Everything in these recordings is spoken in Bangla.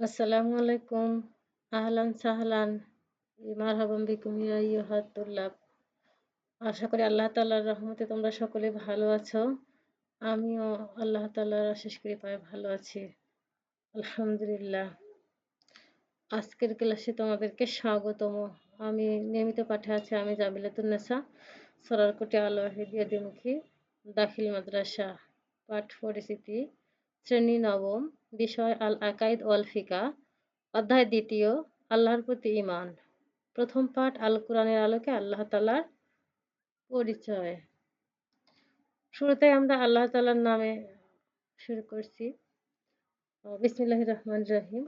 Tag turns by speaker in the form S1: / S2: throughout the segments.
S1: আসসালামু আলাইকুম। আহলান সাহলান। মারহাবান বিকুম ইয়া আইয়ুহাত তুল্লাব। আশা করি আল্লাহ তাআলার রহমতে তোমরা সকলে ভালো আছো। আমিও আল্লাহ তাআলার অশেষ কৃপায় ভালো আছি। আলহামদুলিল্লাহ। আজকের ক্লাসে তোমাদেরকে স্বাগতম। আমি নিয়মিত পাঠে আছি, আমি জাবিলাতুন নেসা সরারকুটি আল ওয়াহিদিয়া দ্বিমুখী, দাখিল মাদ্রাসা, পাঠ পরিচিতি শ্রেণি নবম, বিষয় আল আকাইদ ওয়াল ফিকা অধ্যায় দ্বিতীয়, আল্লাহর প্রতি ইমান প্রথম পাঠ আল কোরআনের আলোকে আল্লাহ তালার পরিচয়। শুরুতে আমরা আল্লাহ তালার নামে শুরু করছি। বিসমিল্লাহ রহমান রহিম।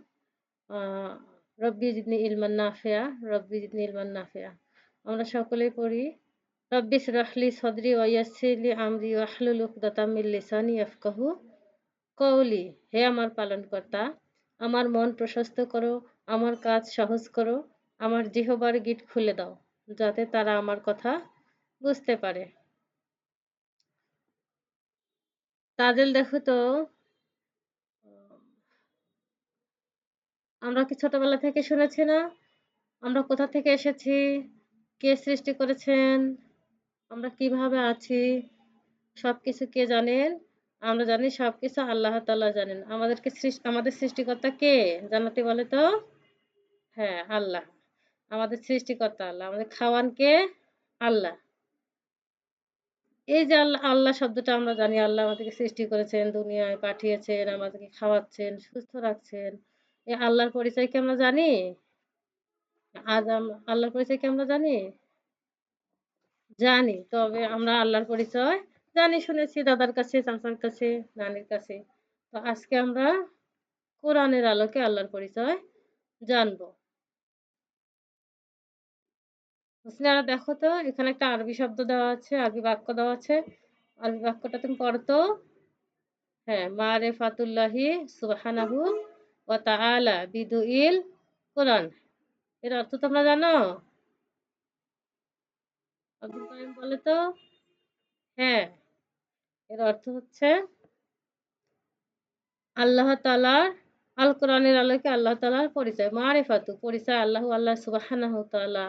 S1: রব্বি জিদনি ইলমান নাফেয়া, রব্বি জিদনি ইলমান নাফেয়া। আমরা সকলেই পড়ি রব্বিস রাহলি সদরি ওয়াইয়াসিলি আমরি ওয়াহলুল উকদাতাম মিন লিসানি ইয়াফকাহু। কৌলি হে আমার পালনকর্তা, আমার মন প্রশস্ত করো, আমার কাজ সহজ করো, আমার জিহবার গিট খুলে দাও, যাতে তারা আমার কথা বুঝতে পারে। তাদের দেখো তো, আমরা কি ছোটবেলা থেকে শুনেছি না? আমরা কোথা থেকে এসেছি? কে সৃষ্টি করেছেন? আমরা কীভাবে আছি? সব কিছু কে জানেন? আমরা জানি সবকিছু আল্লাহ তাল্লাহ জানেন। আমাদেরকে আমাদের সৃষ্টিকর্তা কে? জানাতে বলে তো? হ্যাঁ আল্লাহ। আমাদের সৃষ্টিকর্তা আল্লাহ। আমাদের খাওয়ান কে? আল্লাহ। এই যে আল্লাহ আল্লাহ শব্দটা আমরা জানি, আল্লাহ আমাদেরকে সৃষ্টি করেছেন, দুনিয়ায় পাঠিয়েছেন, আমাদেরকে খাওয়াচ্ছেন, সুস্থ রাখছেন। এই আল্লাহর পরিচয় কি আমরা জানি? আজ আল্লাহর পরিচয় কি আমরা জানি? জানি, তবে আমরা আল্লাহর পরিচয় জানি শুনেছি, দাদার কাছে চাচার কাছে, নানির কাছে। তো আজকে আমরা কোরআনের আলোকে আল্লাহর পরিচয় জানব। মুসলিমারা দেখো তো, এখানে একটা আরবি শব্দ দেওয়া আছে, আরবি বাক্য দেওয়া আছে। আরবি বাক্যটা তুমি পড়ো তো। হ্যাঁ মারে ফাতুল্লাহি সুবাহানাহু ও তাআলা বিদুইল কোরআন। এর অর্থ তোমরা জানো? আব্দুল কারিম বলে তো? হ্যাঁ। এর অর্থ হচ্ছে আল্লাহ তালার আল কোরআনের আলোকে আল্লাহ তালার পরিচয়, মারেফাতু, পরিচয় আল্লাহ আল্লাহ সুবাহ তালা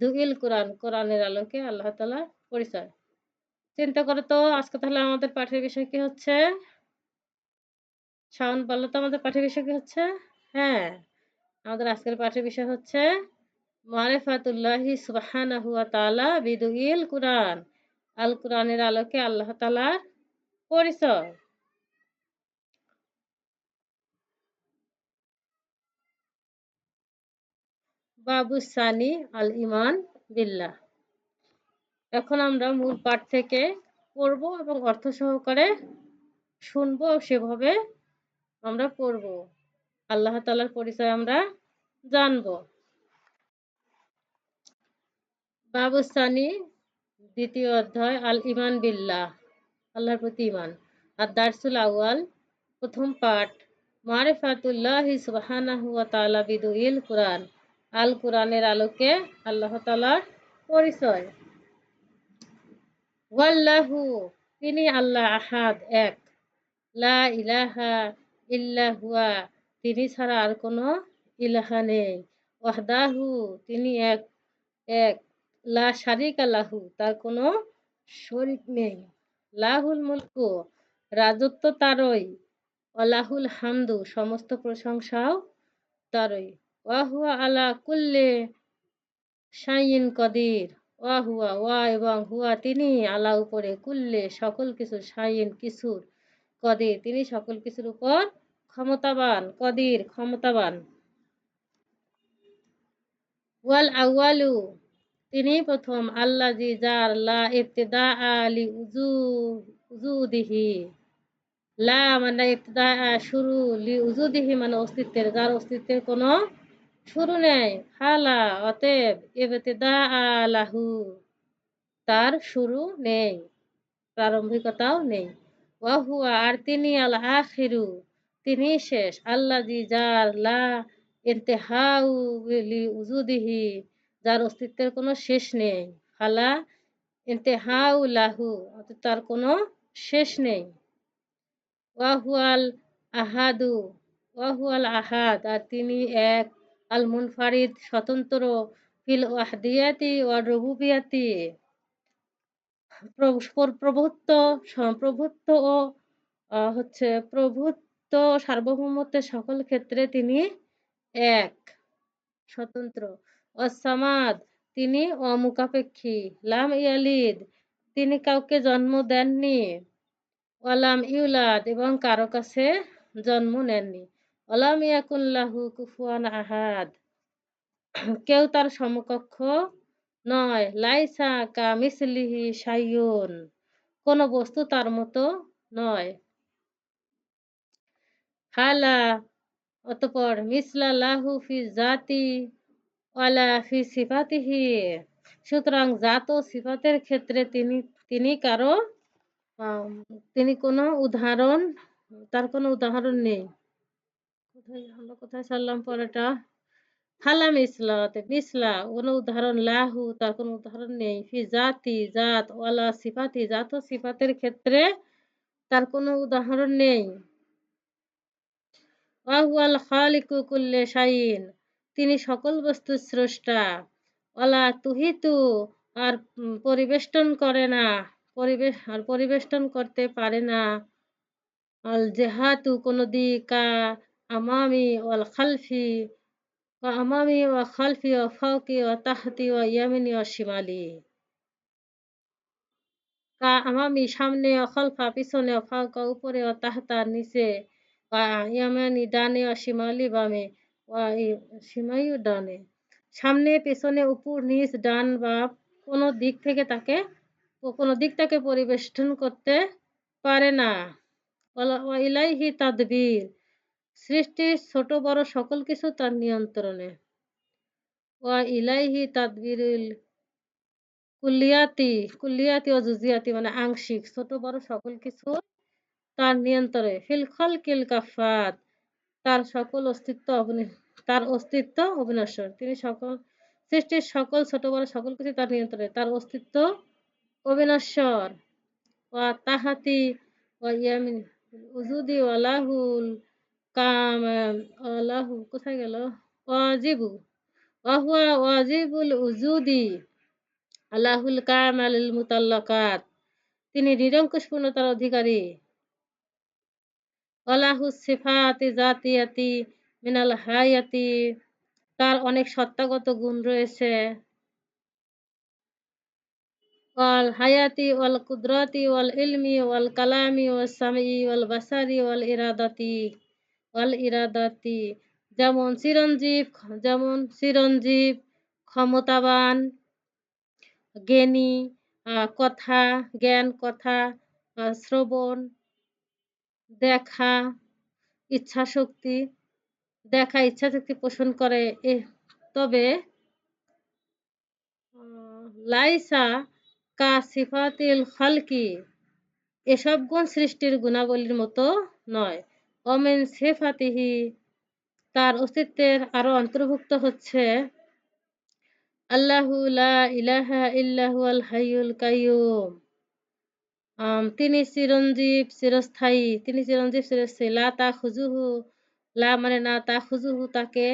S1: দুইল কোরআন, কোরআনের আলোকে আল্লাহ তালার পরিচয়। চিন্তা করো তো, আজকে তাহলে আমাদের পাঠের বিষয় কি হচ্ছে? শাওন বলল তো আমাদের পাঠের বিষয় কি হচ্ছে? হ্যাঁ আমাদের আজকের পাঠের বিষয় হচ্ছে মারেফাতুল্লাহি সুবাহানাহু তাআলা বিদুইল কোরআন। আল কোরআনের আলোকে আল্লাহ তালার পরিচয়। বাবু সানি আল ইমান বিল্লাহ। এখন আমরা মূল পাঠ থেকে পড়ব এবং অর্থ সহকারে শুনব, সেভাবে আমরা পড়ব। আল্লাহ তালার পরিচয় আমরা জানব। বাবু সানি দ্বিতীয় অধ্যায় আল ইমান বিল্লাহ, আল্লাহর প্রতি ইমান আর দারসুল আউয়াল, প্রথম পাঠ, মারেফাতুল্লাহ সুবাহানাহু তাআলা বিদুইল কুরআন। আল কোরআনের আলোকে আল্লাহ তালার পরিচয়। ওয়াল্লাহু, তিনি আল্লাহ আহাদ, এক। লা ইলাহা ইল্লাহুয়া তিনি ছাড়া আর কোনো ইলাহা নেই। ওয়াহদাহু, তিনি এক এক। লা শারিক আল্লাহু তার কোনো শরিক নেই। লাহুল মুলকু, রাজত্ব তারই, অলাহুল হামদু, সমস্ত প্রশংসাও তারই। ওয়াহুয়া আলা কুল্লে শাইন কদির ওয়া হুয়া ওয়া এবং হুয়া তিনি আলা উপরে কুল্লে সকল কিছু শাইন কিছুর কদির, তিনি সকল কিছুর উপর ক্ষমতাবান, কদির ক্ষমতাবান। ওয়াল আউয়ালু তিনি প্রথম আল্লাহ জি যার লা ইবতিদা আলি উজু উজুদিহি লা মানে ইবতিদা শুরু লি উজুদিহি মানে অস্তিত্বের, যার অস্তিত্বের কোনো শুরু নেই। ফালা অতএব ইবতিদা আলাহু তার শুরু নেই, প্রারম্ভিকতাও নেই। ওয়াহুয়া আর তিনি আল আখিরু, তিনি শেষ। আল্লাহ জি যার লা ইন্তেহাউ লি উজুদিহি যার অস্তিত্বের কোনো শেষ নেই। ফালা ইন্তেহাউ লাহু তার কোনো শেষ নেই। ওয়াহুয়াল আহাদু, ওয়াহুয়াল আহাদ, আর তিনি এক আল মুনফারিদ স্বতন্ত্র, ফিল ওয়াহদিয়াতি ওয়া রুবুবিয়াতি। প্রভুত্ব প্রভুত্ব ও হচ্ছে প্রভুত্ব সার্বভৌমত্বের সকল ক্ষেত্রে তিনি এক, স্বতন্ত্র। অসামাদ, তিনি অমুখাপেক্ষী। লাম ইয়ালিদ, তিনি কাউকে জন্ম দেননি। ওয়ালাম ইউলাদ এবং কারও কাছে জন্ম নেননি। ওলাম ইয়াকুল্লাহু কুফুয়ান আহাদ। কেউ তার সমকক্ষ নয়। লাইসা কা মিসলিহি সাইয়ুন কোনো বস্তু তার মতো নয়। হালা, অতপর মিসলা লাহু ফি জাতি সিফাতিহি, সুতরাং জাত ও সিফাতের ক্ষেত্রে তিনি তিনি কারও তিনি কোনো উদাহরণ, তার কোনো উদাহরণ নেই। কোথায় আমরা কোথায় ছাড়লাম পরেটা হালা মিসলাতে মিসলা, কোনো উদাহরণ, লাহু, তার কোনো উদাহরণ নেই। ফি জাতি, জাত, ওয়ালা সিফাতি জাত ও সিফাতের ক্ষেত্রে তার কোনো উদাহরণ নেই। ওয়াহুয়াল খালিকু কুল্লে শাইন তিনি সকল বস্তুর স্রষ্টা। ওলা তুহিতু, আর পরিবেষ্টন করে না পরিবেশ আর পরিবেষ্টন করতে পারে না। আল জেহাতু কোনো দিকা আমামি ওয়াল খালফি আমামি ওয়া খালফি ওয়া ফাউকি ওয়া তাহতি ওয়া ইয়ামিনি ওয়া শিমালি। কা আমামি সামনে ও খলফা, পিছনে ও ফাউকা উপরে ও তাহতা নিচে ওয়া ইয়ামানি ডানে ও শিমালি বামে শিমাইও ডানে। সামনে, পেছনে, উপর, নিচ, ডান বা কোনো দিক থেকে তাকে, কোনো দিক তাকে পরিবেষ্টন করতে পারে না। ইলাইহি তাদবির। সৃষ্টির ছোট, বড় সকল কিছু তার নিয়ন্ত্রণে। ওয়া ইলাইহি তাদবিরুল কুল্লিয়াতি কুল্লিয়াতি ও জুজিয়াতি মানে আংশিক। ছোট, বড় সকল কিছু তার নিয়ন্ত্রণে। ফিল কিল কাফাত তার সকল অস্তিত্ব তার অস্তিত্ব অবিনশ্বর। তিনি সকল, সৃষ্টির সকল ছোট বড় সকল কিছু তার নিয়ন্ত্রণে। তার অস্তিত্ব অবিনশ্বর। তাহাতি উজুদি কাম কোথায় গেল? ওয়াজিবু ওয়াহুয়া ওয়াজিবুল উজুদি মুতাল্লাকাত। তিনি নিরঙ্কুশ পূর্ণতার অধিকারী। আল্লাহু সিফাতি জাতিয়াতি মিনাল হায়াতি। তার অনেক সত্তাগত গুণ রয়েছে। ওয়াল হায়াতি, ওয়াল কুদরতি, ওয়াল ইলমি, ওয়াল কালামি, ওয়াল সামি ওয়াল বাসারি, ওয়াল ইরাদাতি ওয়াল ইরাদাতি। যেমন চিরঞ্জীব যেমন চিরঞ্জীব, ক্ষমতাবান, জ্ঞানী কথা, জ্ঞান, কথা শ্রবণ দেখা ইচ্ছা শক্তি দেখা ইচ্ছা শক্তি পোষণ করে। এ তবে লাইসা কা সিফাতিল খালকি এসব গুণ সৃষ্টির গুণাবলীর মতো নয়। অমেন সেফাতিহি তার অস্তিত্বের আরও অন্তর্ভুক্ত হচ্ছে। আল্লাহু ইলাহা ইল্লাহু আল হাইয়ুল কাইয়ুম। তিনি চিরঞ্জীব চিরস্থায়ী তিনি চিরঞ্জীব চিরস্থায়ী লা তা খুজুহু, লা মানে না, তা খুজুহু তাকে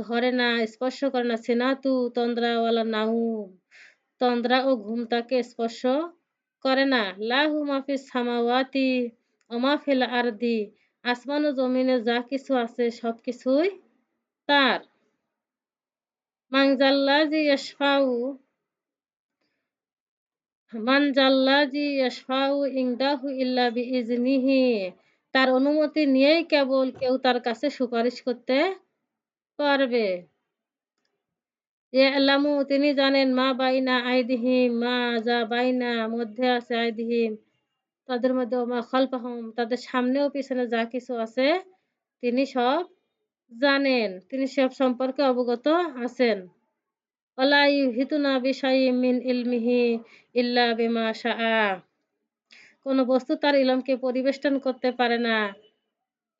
S1: ধরে না স্পর্শ করে না। সেনাতু তন্দ্রাওয়ালা নাউম তন্দ্রা ও ঘুম তাকে স্পর্শ করে না। লাহু মাফিস সামাওয়াতি অমাফিল আরদি আসমান ও জমিনে যা কিছু আছে সব কিছুই তার মাংজাল্লাজি ইয়াশফাউ মানজাল্লাজি ইয়াশফাউ ইংদাহু ইল্লা বিইজনিহি তার অনুমতি নিয়েই কেবল কেউ তার কাছে সুপারিশ করতে পারবে। ইয়ালামু, তিনি জানেন, মা বাইনা আইদিহিম, মা যা বাইনা মধ্যে আছে আইদিহিম, তাদের মধ্যে মা খলফাহম, তাদের সামনেও পিছনে যা কিছু আছে তিনি সব জানেন, তিনি সব সম্পর্কে অবগত আছেন। কোনো বস্তু তার ইলমকে পরিবেষ্টন করতে পারে না।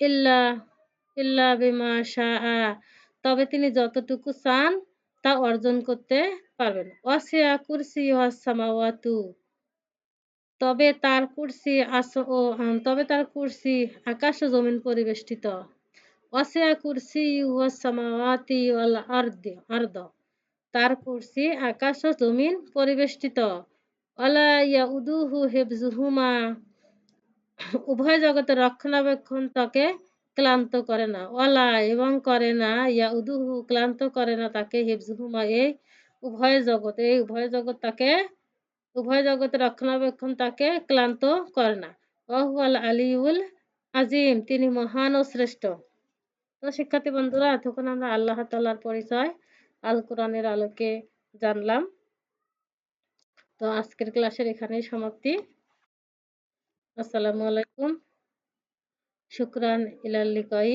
S1: ইল্লা ইল্লা বিমা শাআ। তবে তিনি যতটুকু চান তা অর্জন করতে পারবেন। ওয়াসিয়া কুরসি সামাওয়াতু। তবে তার কুরসি আস ও তবে তার কুরসি আকাশ ও জমিন পরিবেষ্টিত। ওয়াসিয়া কুরসি ওয়াস সামাওয়াতি ওয়াল আরদি, আরদ। তার কুরসি আকাশ ও জমিন পরিবেষ্টিত। ওয়ালা ইয়াউদুহু হিফজুহুমা উভয় জগতের রক্ষণাবেক্ষণ তাকে ক্লান্ত করে না। ওয়ালা এবং করে না, ইয়াউদুহু ক্লান্ত করে না তাকে হিফজুহুমা এই উভয় জগৎ, এই উভয় জগৎ তাকে উভয় জগতের রক্ষণাবেক্ষণ তাকে ক্লান্ত করে না। ওয়াহুয়াল আলিউল আজিম, তিনি মহান ও শ্রেষ্ঠ। তো শিক্ষার্থী বন্ধুরা, এতক্ষণ আমরা আল্লাহ তাল্লার পরিচয় আল কোরআনের আলোকে জানলাম। তো আজকের ক্লাসের এখানেই সমাপ্তি। আসসালামু আলাইকুম। শুক্রান ইলাল্লিকাই